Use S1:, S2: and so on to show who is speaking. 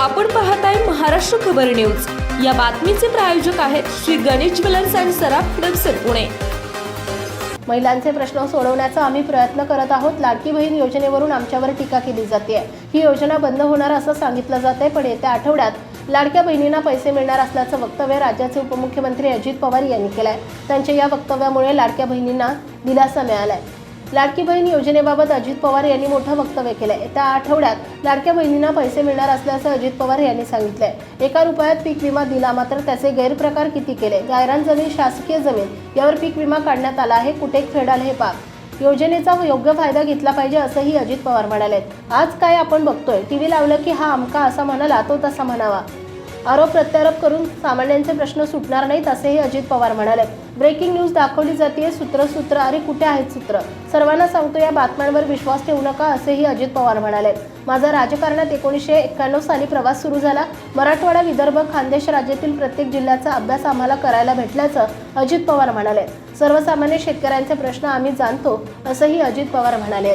S1: आपण पाहताय महाराष्ट्र खबर न्यूज. या बातमीचे प्रायोजक आहेत श्री गणेश ज्वेलर्स अँड सराफ हडपसर पुणे.
S2: महिलांचे प्रश्न सोडवण्याचा आम्ही प्रयत्न करत आहोत. लाडकी बहीण योजनेवरून आमच्यावर टीका केली जाते. ही योजना बंद होणार असं सांगितलं जात आहे पण येत्या आठवड्यात लाडक्या बहिणींना पैसे मिळणार असल्याचं वक्तव्य राज्याचे उपमुख्यमंत्री अजित पवार यांनी केलंय. त्यांच्या या वक्तव्यामुळे लाडक्या बहिणींना दिलासा मिळाला आहे लाडकी बहीण योजनेबाबत अजित पवार यांनी मोठं वक्तव्य केलंय. येत्या आठवड्यात लाडक्या बहिणींना पैसे मिळणार असल्याचं अजित पवार यांनी सांगितलंय. एका रुपयात पीक विमा दिला मात्र त्याचे गैरप्रकार किती केले? गायरान जमीन शासकीय जमीन यावर पीक विमा काढण्यात आला आहे कुठे फेडाल हे पाक? योजनेचा योग्य फायदा घेतला पाहिजे असंही अजित पवार म्हणाले आज काय आपण बघतोय? टीव्ही लावलं की हा अमका असा म्हणाला तो तसा म्हणावा. आरोप प्रत्यारोप करून सामान्यांचे प्रश्न सुटणार नाहीत असेही अजित पवार म्हणाले. ब्रेकिंग न्यूज दाखवली जाते सूत्र सूत्र अरे कुठे आहेत सूत्र? सर्वांना सांगतो या बातम्यांवर विश्वास ठेवू नका असेही अजित पवार म्हणाले. माझा राजकारणात एकोणीसशे एक्क्याण्णव साली प्रवास सुरू झाला. मराठवाडा विदर्भ खानदेश राज्यातील प्रत्येक जिल्ह्याचा अभ्यास आम्हाला करायला भेटल्याचं अजित पवार म्हणाले. सर्वसामान्य शेतकऱ्यांचे प्रश्न आम्ही जाणतो असंही अजित पवार म्हणाले.